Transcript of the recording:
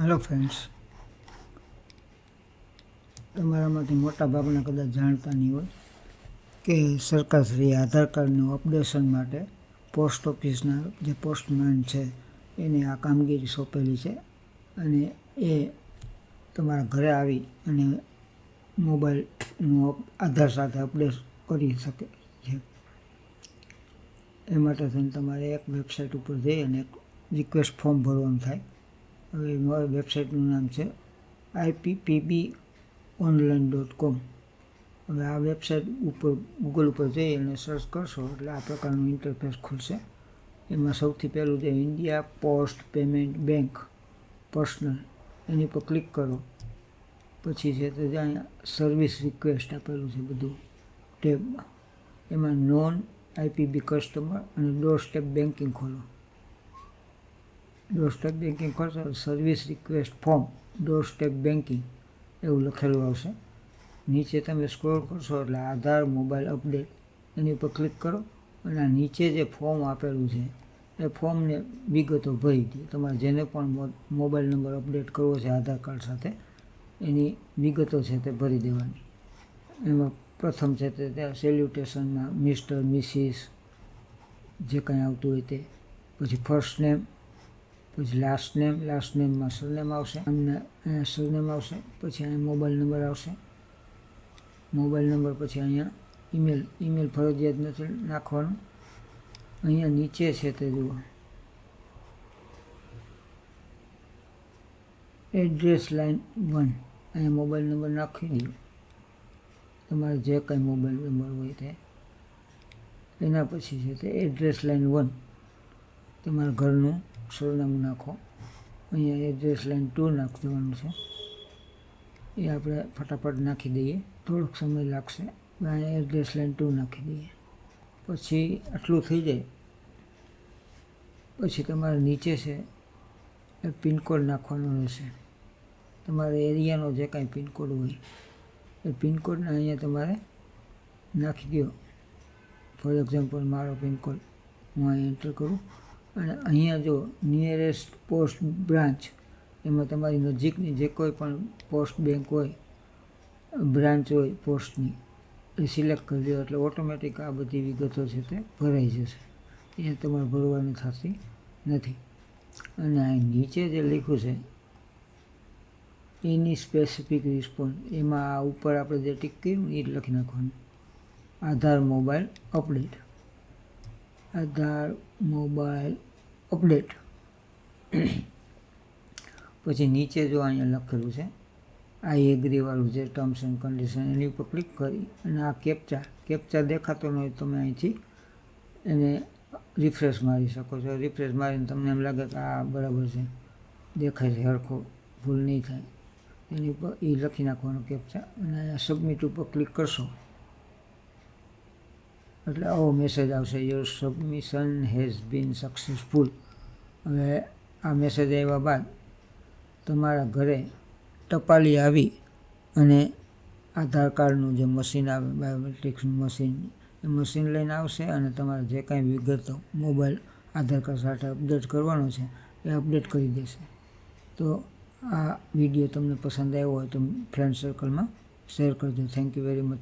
Hello friends તમારામાંથી મોટા ભાગના કદાચ જાણતા નહીં હોય કે સરકારશ્રીએ આધાર કાર્ડનું અપડેશન માટે પોસ્ટ ઓફિસના જે પોસ્ટમેન છે, એને આ કામગીરી સોંપેલી છે અને એ તમારા ઘરે આવી અને મોબાઈલનું આધાર સાથે અપડેટ કરી શકે છે. એ માટે થઈને તમારે એક વેબસાઇટ ઉપર જઈ અને એક રિક્વેસ્ટ ફોર્મ ભરવાનું થાય. હવે મારી વેબસાઇટનું નામ છે આઈપીપીબી ઓનલાઈન ડોટ કોમ. હવે આ વેબસાઇટ ઉપર, ગૂગલ ઉપર જઈ અને સર્ચ કરશો એટલે આ પ્રકારનું ઇન્ટરફેસ ખુલશે. એમાં સૌથી પહેલું છે India post payment bank personal. એની પર ક્લિક કરો. પછી છે તો ત્યાં સર્વિસ રિક્વેસ્ટ આપેલું છે બધું ટેબમાં. એમાં નોન આઈપીબી કસ્ટમર અને ડોર સ્ટેપ બેન્કિંગ ખોલો. ડોર સ્ટેપ બેન્કિંગ કરશો service request form doorstep banking એવું લખેલું આવશે. નીચે તમે સ્ક્રોલ કરશો એટલે આધાર મોબાઈલ અપડેટ એની ઉપર ક્લિક કરો અને નીચે જે ફોર્મ આપેલું છે, એ ફોર્મને વિગતો ભરી દે. તમારે જેને પણ મોબાઈલ નંબર અપડેટ કરવો છે આધાર કાર્ડ સાથે, એની વિગતો છે તે ભરી દેવાની. એમાં પ્રથમ છે તે ત્યાં સેલ્યુટેશનમાં મિસ્ટર મિસિસ જે કંઈ આવતું હોય તે, પછી ફર્સ્ટ નેમ પછી લાસ્ટ નેમ લાસ્ટ નેમમાં સરનેમ આવશે. અમને અહીંયા સરનેમ આવશે, પછી અહીંયા મોબાઈલ નંબર આવશે. મોબાઈલ નંબર પછી અહીંયા ઈમેલ ઈમેલ ફરજિયાત નથી નાખવાનું. અહીંયા નીચે છે તે જુઓ. એડ્રેસ લાઇન વન અહીંયા મોબાઈલ નંબર નાખી દો તમારે જે કંઈ મોબાઈલ નંબર હોય તે. એના પછી છે તે એડ્રેસ લાઇન વન તમારા ઘરનું સરનામું નાખો. અહીંયા એડ્રેસ લાઇન ટુ નાખ દેવાનું છે. એ આપણે ફટાફટ નાખી દઈએ. થોડોક સમય લાગશે. અહીંયા એડ્રેસ લાઇન ટુ નાખી દઈએ. પછી આટલું થઈ જાય. પછી તમારે નીચે છે એ પિનકોડ નાખવાનો રહેશે. તમારા એરિયાનો જે કાંઈ પિનકોડ હોય, એ પિનકોડને અહીંયા તમારે નાખી દો. ફોર એક્ઝામ્પલ મારો પિનકોડ હું અહીં એન્ટર કરું. અને અહીંયા જો નિયરેસ્ટ પોસ્ટ બ્રાન્ચ એમાં તમારી નજીકની જે કોઈ પણ પોસ્ટ બેંક હોય બ્રાન્ચ હોય પોસ્ટની એ સિલેક્ટ કરી દો. એટલે ઓટોમેટિક આ બધી વિગતો છે તે ભરાઈ જશે. એ તમારે ભરવાની થતી નથી. અને અહીં નીચે જે લખ્યું છે, એની સ્પેસિફિક રિસ્પોન્સ એમાં આ ઉપર આપણે જે ટીક કર્યું એ લખી નાખવાનું. Aadhaar mobile update Aadhaar, mobile, update. પછી નીચે જો અહીંયા લખેલું છે આ એગ્રીવાળું છે ટર્મ્સ એન્ડ કન્ડિશન એની ઉપર ક્લિક કરી અને આ કેપ્ચા કેપ્ચા દેખાતો ન હોય તમે અહીંથી એને રિફ્રેશ મારી શકો છો. રિફ્રેશ મારીને તમને એમ લાગે કે આ બરાબર છે, દેખાય છે, હરખો, ભૂલ નહીં થાય. એની ઉપર એ લખી નાખવાનો કેપ્ચા અને અહીંયા સબમિટ ઉપર ક્લિક કરશો એટલે આવો મેસેજ આવશે your submission has been successful હવે આ મેસેજ આવ્યા બાદ તમારા ઘરે ટપાલી આવી અને આધાર કાર્ડનું જે મશીન આવે બાયોમેટ્રિક્સનું મશીન એ મશીન લઈને આવશે અને તમારે જે કાંઈ વિગતો મોબાઈલ આધાર કાર્ડ સાથે અપડેટ કરવાનો છે, એ અપડેટ કરી દેશે. તો આ વીડિયો તમને પસંદ આવ્યો હોય તો ફ્રેન્ડ સર્કલમાં શેર કરજો. Thank you very much